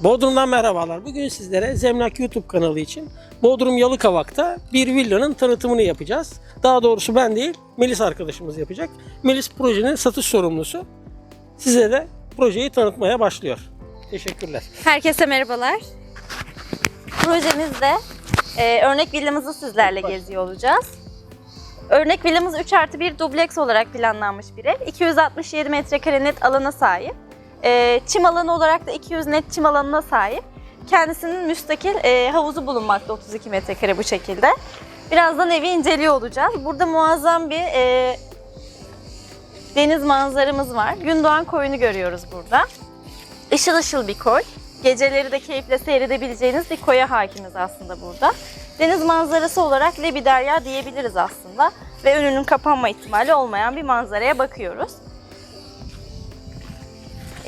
Bodrum'dan merhabalar. Bugün sizlere Zemlak YouTube kanalı için Bodrum Yalıkavak'ta bir villanın tanıtımını yapacağız. Daha doğrusu ben değil, Melis arkadaşımız yapacak. Melis projenin satış sorumlusu. Size de projeyi tanıtmaya başlıyor. Teşekkürler. Herkese merhabalar. Projemizde e, örnek villamızı sizlerle geziyor olacağız. Örnek villamız 3 artı 1 dubleks olarak planlanmış bir ev. 267 metrekare net alana sahip. E, çim alanı olarak da 200 net çim alanına sahip. Kendisinin müstakil e, havuzu bulunmakta 32 metrekare bu şekilde. Birazdan evi inceliyor olacağız. Burada muazzam bir e, deniz manzaramız var. Gündoğan koyunu görüyoruz burada. Işıl ışıl bir koy. Geceleri de keyifle seyredebileceğiniz bir koya hakimiz aslında burada. Deniz manzarası olarak Lebiderya diyebiliriz aslında. Ve önünün kapanma ihtimali olmayan bir manzaraya bakıyoruz.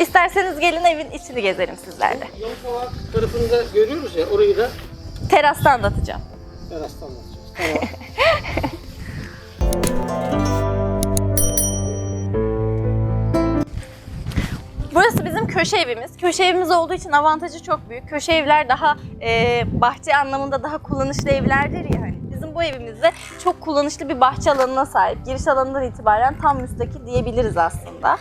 İsterseniz gelin evin içini gezelim sizlerle. Yalıkavak tarafında görüyoruz ya, orayı da Terasta anlatacağım. terastan anlatacağız. Tamam. Burası bizim köşe evimiz. Köşe evimiz olduğu için avantajı çok büyük. Köşe evler daha e, bahçe anlamında daha kullanışlı evlerdir ya hani. Bizim bu evimizde çok kullanışlı bir bahçe alanına sahip. Giriş alanından itibaren tam müstakil diyebiliriz aslında.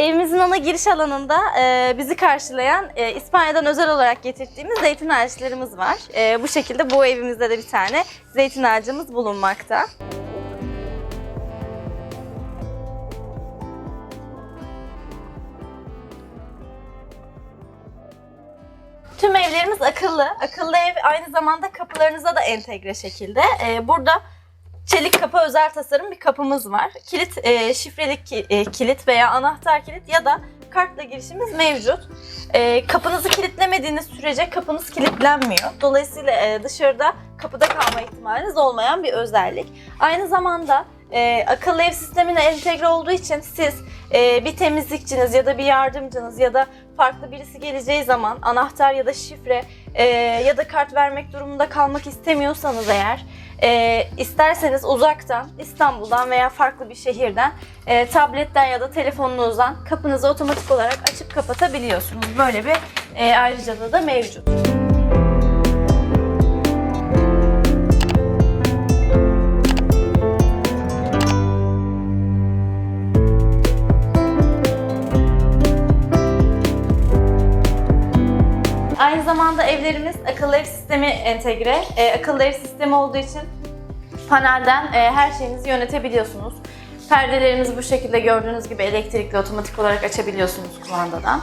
Evimizin ana giriş alanında e, bizi karşılayan e, İspanya'dan özel olarak getirdiğimiz zeytin ağaçlarımız var. E, bu şekilde bu evimizde de bir tane zeytin ağacımız bulunmakta. Tüm evlerimiz akıllı. Akıllı ev aynı zamanda kapılarınıza da entegre şekilde. Ee, burada çelik kapı özel tasarım bir kapımız var. Kilit, e, şifrelik ki- e, kilit veya anahtar kilit ya da kartla girişimiz mevcut. E, kapınızı kilitlemediğiniz sürece kapınız kilitlenmiyor. Dolayısıyla e, dışarıda kapıda kalma ihtimaliniz olmayan bir özellik. Aynı zamanda e, akıllı ev sistemine entegre olduğu için siz e, bir temizlikçiniz ya da bir yardımcınız ya da farklı birisi geleceği zaman anahtar ya da şifre e, ya da kart vermek durumunda kalmak istemiyorsanız eğer e, isterseniz uzaktan İstanbul'dan veya farklı bir şehirden e, tabletten ya da telefonunuzdan kapınızı otomatik olarak açıp kapatabiliyorsunuz. Böyle bir e, ayrıcalığı da mevcut. Evlerimiz akıllı ev sistemi entegre. E, akıllı ev sistemi olduğu için panelden e, her şeyinizi yönetebiliyorsunuz. Perdelerimizi bu şekilde gördüğünüz gibi elektrikli otomatik olarak açabiliyorsunuz kumandadan.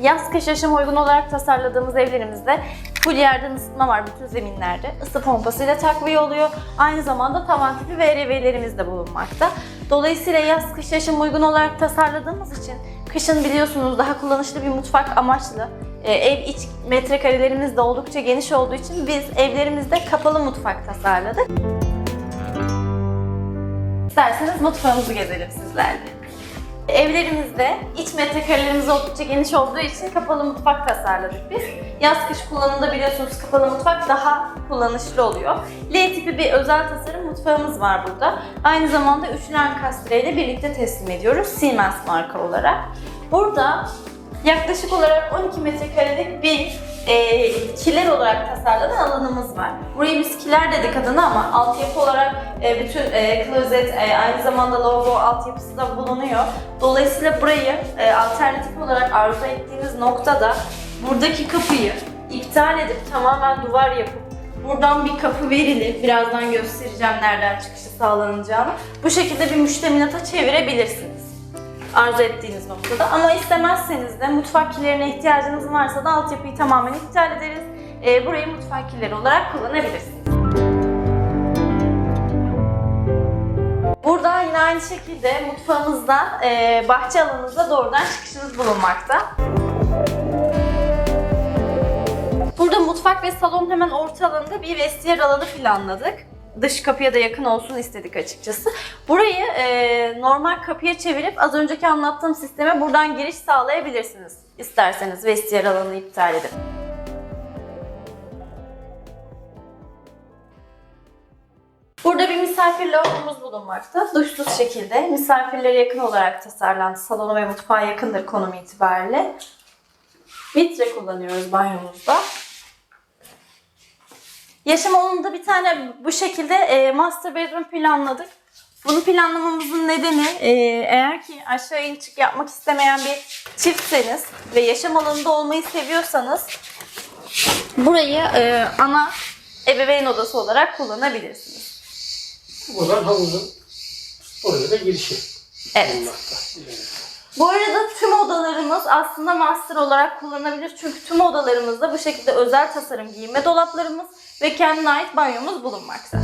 Yaz kış yaşama uygun olarak tasarladığımız evlerimizde full yerden ısıtma var bütün zeminlerde. Isı pompasıyla takviye oluyor. Aynı zamanda tavan tipi VRV'lerimiz de bulunmakta. Dolayısıyla yaz kış yaşama uygun olarak tasarladığımız için kışın biliyorsunuz daha kullanışlı bir mutfak amaçlı. Ee, ev iç metrekarelerimiz de oldukça geniş olduğu için biz evlerimizde kapalı mutfak tasarladık. İsterseniz mutfağımızı gezelim sizlerle. Evlerimizde iç metrekarelerimiz oldukça geniş olduğu için kapalı mutfak tasarladık biz. Yaz kış kullanımda biliyorsunuz kapalı mutfak daha kullanışlı oluyor. L tipi bir özel tasarım mutfağımız var burada. Aynı zamanda üçlü ankastre ile birlikte teslim ediyoruz Siemens marka olarak. Burada yaklaşık olarak 12 metrekarelik bir e, kiler olarak tasarlanan alanımız var. Buraya biz kiler dedik adına ama altyapı olarak e, bütün e, klozet, e, aynı zamanda lavabo altyapısı da bulunuyor. Dolayısıyla burayı e, alternatif olarak arzu ettiğiniz noktada buradaki kapıyı iptal edip tamamen duvar yapıp Buradan bir kapı verilir. Birazdan göstereceğim nereden çıkışı sağlanacağını. Bu şekilde bir müştemilata çevirebilirsiniz arzu ettiğiniz noktada. Ama istemezseniz de mutfak kilerine ihtiyacınız varsa da altyapıyı tamamen iptal ederiz. Ee, burayı mutfak kileri olarak kullanabilirsiniz. Burada yine aynı şekilde mutfağımızda, e, bahçe alanımızda doğrudan çıkışınız bulunmakta. Burada mutfak ve salon hemen orta alanında bir vestiyer alanı planladık. Dış kapıya da yakın olsun istedik açıkçası. Burayı e, normal kapıya çevirip az önceki anlattığım sisteme buradan giriş sağlayabilirsiniz. İsterseniz vestiyer alanını iptal edip. Burada bir misafir lavabomuz bulunmakta. Duşsuz şekilde misafirlere yakın olarak tasarlandı. Salona ve mutfağa yakındır konum itibariyle. Vitre kullanıyoruz banyomuzda. Yaşam alanında bir tane bu şekilde e, master bedroom planladık. Bunu planlamamızın nedeni e, eğer ki aşağı in çık yapmak istemeyen bir çiftseniz ve yaşam alanında olmayı seviyorsanız burayı e, ana ebeveyn odası olarak kullanabilirsiniz. Buradan havuzun oraya da girişi. Evet. bulunmakta. Bu arada tüm odalarımız aslında master olarak kullanabilir. Çünkü tüm odalarımızda bu şekilde özel tasarım giyinme dolaplarımız ve kendine ait banyomuz bulunmakta.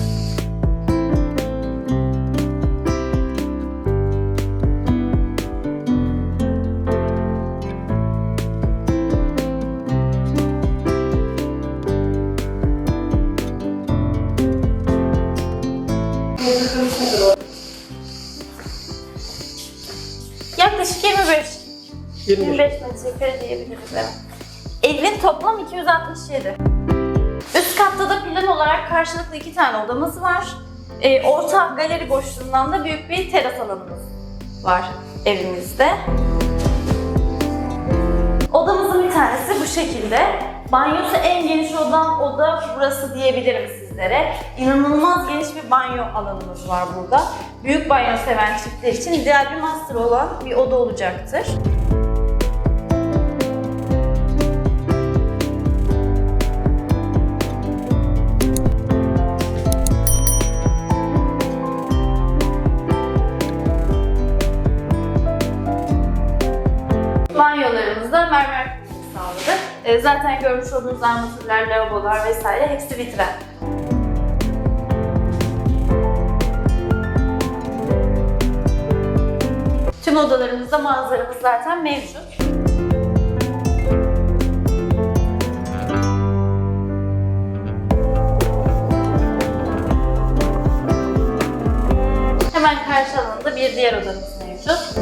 Yaklaşık 25 25. 25 metrekare diyebiliriz evet. Evin toplam 267. Üst katta da plan olarak karşılıklı iki tane odamız var. Ee, orta galeri boşluğundan da büyük bir teras alanımız var evimizde. Odamızın bir tanesi bu şekilde. Banyosu en geniş olan oda burası diyebilirim sizlere. İnanılmaz geniş bir banyo alanımız var burada. Büyük banyo seven çiftler için ideal bir master olan bir oda olacaktır. E, zaten görmüş olduğunuz armatürler, lavabolar vesaire hepsi vitren. Tüm odalarımızda manzaramız zaten mevcut. Hemen karşı alanda bir diğer odamız mevcut.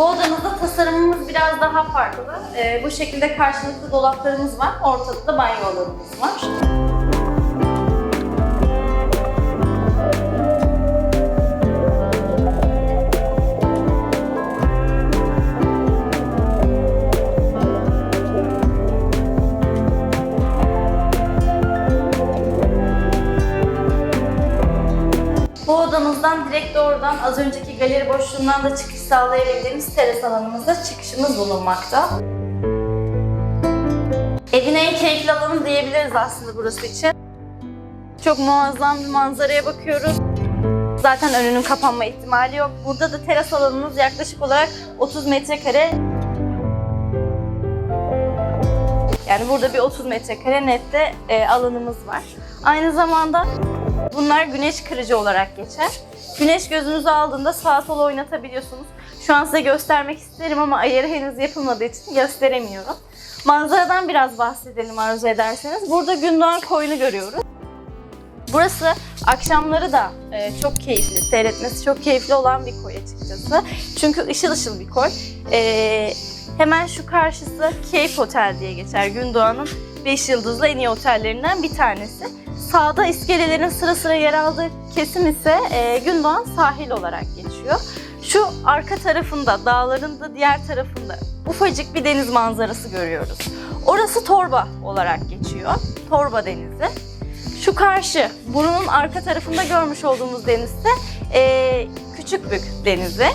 Bu odamızda tasarımımız biraz daha farklı. Ee, bu şekilde karşılıklı dolaplarımız var. Ortada da banyo alanımız var. Odamızdan direkt doğrudan az önceki galeri boşluğundan da çıkış sağlayabildiğimiz teras alanımızda çıkışımız bulunmakta. Evin en keyifli alanı diyebiliriz aslında burası için. Çok muazzam bir manzaraya bakıyoruz. Zaten önünün kapanma ihtimali yok. Burada da teras alanımız yaklaşık olarak 30 metrekare. Yani burada bir 30 metrekare nette e, alanımız var. Aynı zamanda Bunlar güneş kırıcı olarak geçer. Güneş gözünüzü aldığında sağa sola oynatabiliyorsunuz. Şu an size göstermek isterim ama ayarı henüz yapılmadığı için gösteremiyorum. Manzaradan biraz bahsedelim arzu ederseniz. Burada Gündoğan koyunu görüyoruz. Burası akşamları da e, çok keyifli, seyretmesi çok keyifli olan bir koy açıkçası. Çünkü ışıl ışıl bir koy. E, hemen şu karşısı Cape Hotel diye geçer. Gündoğan'ın 5 yıldızlı en iyi otellerinden bir tanesi. Sağda iskelelerin sıra sıra yer aldığı kesim ise e, Gündoğan sahil olarak geçiyor. Şu arka tarafında, dağların da diğer tarafında ufacık bir deniz manzarası görüyoruz. Orası Torba olarak geçiyor. Torba Denizi. Şu karşı, burnun arka tarafında görmüş olduğumuz deniz ise e, Küçükbük Denizi.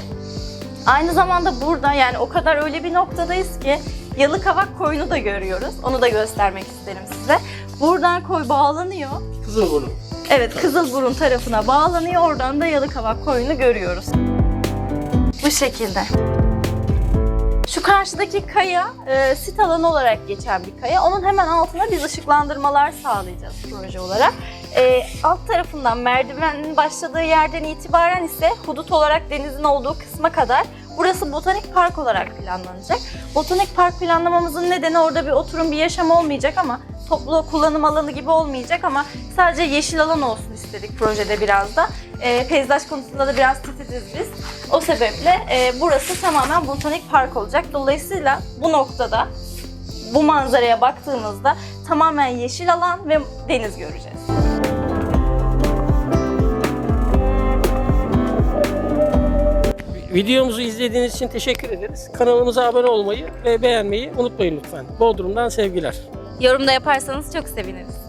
Aynı zamanda burada yani o kadar öyle bir noktadayız ki Yalıkavak koyunu da görüyoruz. Onu da göstermek isterim size. Buradan koy bağlanıyor. Kızılburnu. Evet Kızılburun tarafına bağlanıyor. Oradan da Yalıkavak koyunu görüyoruz. Bu şekilde. Şu karşıdaki kaya e, sit alanı olarak geçen bir kaya. Onun hemen altına biz ışıklandırmalar sağlayacağız proje olarak. E, alt tarafından merdivenin başladığı yerden itibaren ise hudut olarak denizin olduğu kısma kadar burası botanik park olarak planlanacak. Botanik park planlamamızın nedeni orada bir oturum, bir yaşam olmayacak ama toplu kullanım alanı gibi olmayacak ama sadece yeşil alan olsun istedik projede biraz da. E, peyzaj konusunda da biraz titiziz biz. O sebeple e, burası tamamen botanik park olacak. Dolayısıyla bu noktada bu manzaraya baktığımızda tamamen yeşil alan ve deniz göreceğiz. Videomuzu izlediğiniz için teşekkür ederiz. Kanalımıza abone olmayı ve beğenmeyi unutmayın lütfen. Bodrum'dan sevgiler. Yorumda yaparsanız çok seviniriz.